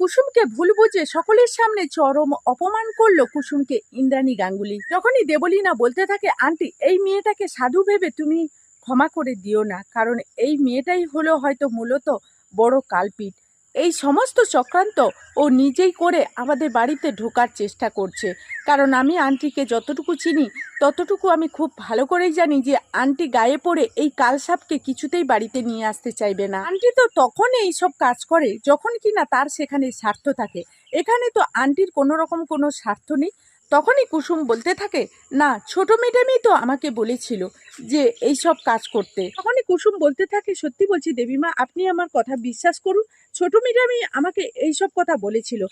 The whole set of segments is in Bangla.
কুসুমকে ভুল বুঝে সকলের সামনে চরম অপমান করল কুসুমকে ইন্দ্রাণী গাঙ্গুলি। যখনই দেবলীনা বলতে থাকে, আন্টি, এই মেয়েটাকে সাধু ভেবে তুমি ক্ষমা করে দিও না, কারণ এই মেয়েটাই হলো হয়তো মূলত বড় কালপিট এই সমস্ত চক্রান্ত ও নিজেই করে আমাদের বাড়িতে ঢোকার চেষ্টা করছে। কারণ আমি আন্টিকে যতটুকু চিনি, ততটুকু আমি খুব ভালো করেই জানি যে আন্টি গায়ে পড়ে এই কালসাপকে কিছুতেই বাড়িতে নিয়ে আসতে চাইবে না। আন্টি তো তখন এই সব কাজ করে, যখন কি না তার সেখানে স্বার্থ থাকে। এখানে তো আন্টির কোনো রকম কোনো স্বার্থ নেই। তখনই কুসুম বলতে থাকে, না, ছোট ম্যাডামই তো আমাকে বলেছিল যে এই সব কাজ করতে। তখনই কুসুম বলতে থাকে, সত্যি বলছি দেবীমা, আপনি আমার কথা বিশ্বাস করুন, ছোট ম্যাডামই আমাকে এই সব কথা বলেছিল।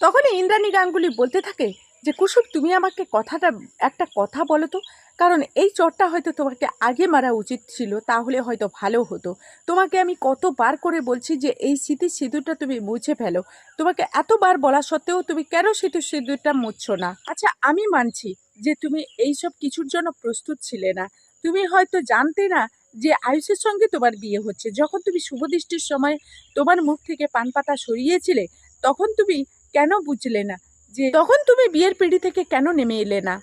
তখনই ইন্দ্রাণী গাঙ্গুলি বলতে থাকে, যে কুসুম, তুমি আমাকে কথাটা, একটা কথা বলো তো কারণ এই চটটা হয়তো তোমাকে আগে মারা উচিত ছিল, তাহলে হয়তো ভালো হতো। তোমাকে আমি কতবার করে বলছি যে এই স্মৃতির সিঁদুরটা তুমি মুছে ফেলো। তোমাকে এতবার বলা সত্ত্বেও তুমি কেন সেতু সিঁদুরটা মুছছো না? আচ্ছা আমি মানছি যে তুমি এই সব কিছুর জন্য প্রস্তুত ছিলে না। তুমি হয়তো জানতে না যে আয়ুষের সঙ্গে তোমার বিয়ে হচ্ছে। যখন তুমি শুভদৃষ্টির সময় তোমার মুখ থেকে পান পাতা সরিয়েছিলে, তখন তুমি কেন বুঝলে না? যে তখন তুমি বিয়ের পিঁড়ি থেকে কেন নেমে এলে না?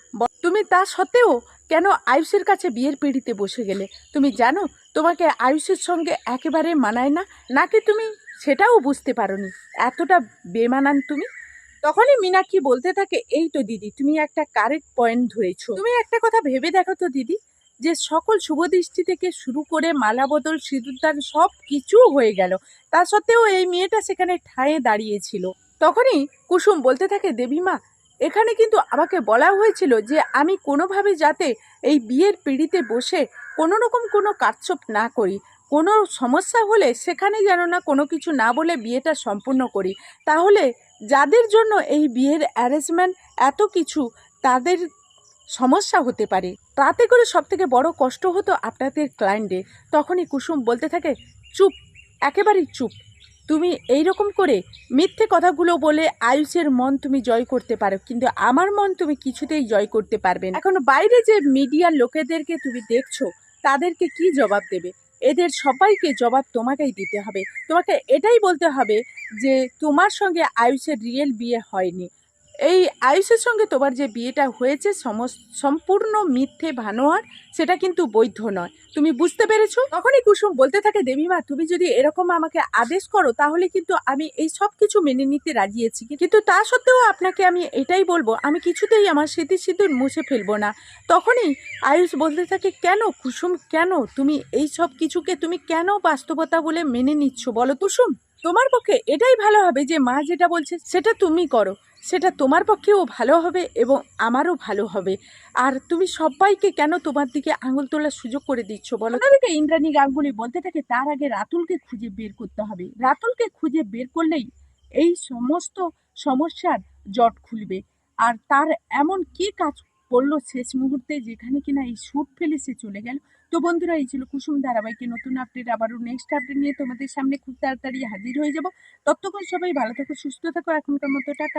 তুমি তা সত্ত্বেও কেন আয়ুষের কাছে বিয়ের পিঁড়িতে বসে গেলে? তুমি জানো তোমাকে আয়ুষের সঙ্গে একেবারে মানায় না? নাকি তুমি সেটাও বুঝতে পারোনি? এতটা বেমানান তুমি? তখনই মীনাক্ষী বলতে থাকে, এই তো দিদি, তুমি একটা কারেক্ট পয়েন্ট ধরেছো। তুমি একটা কথা ভেবে দেখো তো দিদি, যে সকল শুভদৃষ্টি থেকে শুরু করে মালা বদল, সিঁদুরদান সব কিছু হয়ে গেল। তা সত্ত্বেও এই মেয়েটা সেখানে ঠায়ে দাঁড়িয়েছিল। তখনই কুসুম বলতে থাকে দেবীমা এখানে কিন্তু আমাকে বলা হয়েছিল যে আমি কোনোভাবে যাতে এই বিয়ের পিঁড়িতে বসে কোনো রকম কোনো কাটছপ না করি। কোনো সমস্যা হলে সেখানে যেন না কোনো কিছু না বলে বিয়েটা সম্পূর্ণ করি। তাহলে যাদের জন্য এই বিয়ের অ্যারেঞ্জমেন্ট এত কিছু, তাদের সমস্যা হতে পারে। তাতে করে সব থেকে বড় কষ্ট হতো আপনাদের ক্লায়েন্টে তখনই কুসুম বলতে থাকে, চুপ, একেবারেই চুপ। তুমি এই রকম করে মিথ্যে কথাগুলো বলে আয়ুষের মন তুমি জয় করতে পারো, কিন্তু আমার মন তুমি কিছুতেই জয় করতে পারবে না। এখন বাইরে যে মিডিয়ার লোকেদেরকে তুমি দেখছ, তাদেরকে কি জবাব দেবে? এদের সবাইকে জবাব তোমাকেই দিতে হবে। তোমাকে এটাই বলতে হবে যে তোমার সঙ্গে আয়ুষের রিয়েল বিয়ে হয়নি। এই আয়ুষের সঙ্গে তোমার যে বিয়েটা হয়েছে সম্পূর্ণ মিথ্যে ভানোয়ার, সেটা কিন্তু বৈধ নয়। তুমি বুঝতে পেরেছ? তখনই কুসুম বলতে থাকে, দেবীমা, তুমি যদি এরকম আমাকে আদেশ করো, তাহলে কিন্তু আমি এই সব কিছু মেনে নিতে রাজি আছি। কিন্তু তা সত্ত্বেও আপনাকে আমি এটাই বলব, আমি কিছুতেই আমার স্মৃতি সিঁদুর মুছে ফেলব না। তখনই আয়ুষ বলতে থাকে, কেন কুসুম, কেন? তুমি এই সব কিছুকে তুমি কেন বাস্তবতা বলে মেনে নিচ্ছ বলো কুসুম? তোমার পক্ষে এটাই ভালো হবে যে মা যেটা বলছে, সেটা তুমি করো। সেটা তোমার পক্ষেও ভালো হবে এবং আমারও ভালো হবে। আর তুমি সবাইকে কেন তোমার দিকে আঙুল তোলার সুযোগ করে দিচ্ছ বলো? তাদেরকে ইন্দ্রাণী গাঙ্গুলি বলতে থাকে, তার আগে রাতুলকে খুঁজে বের করতে হবে। রাতুলকে খুঁজে বের করলেই এই সমস্ত সমস্যার জট খুলবে। আর তার এমন কি কাজ করল শেষ মুহূর্তে যেখানে কিনা এই সুট ফেলে সে চলে গেল? তো বন্ধুরা, এই ছিল কুসুম ধারাবাহিকে নতুন আপডেট আবারও নেক্সট আপডেট নিয়ে তোমাদের সামনে খুব তাড়াতাড়ি হাজির হয়ে যাব। ততক্ষণ সবাই ভালো থাকো, সুস্থ থাকো, এখনকার মতো টাটা।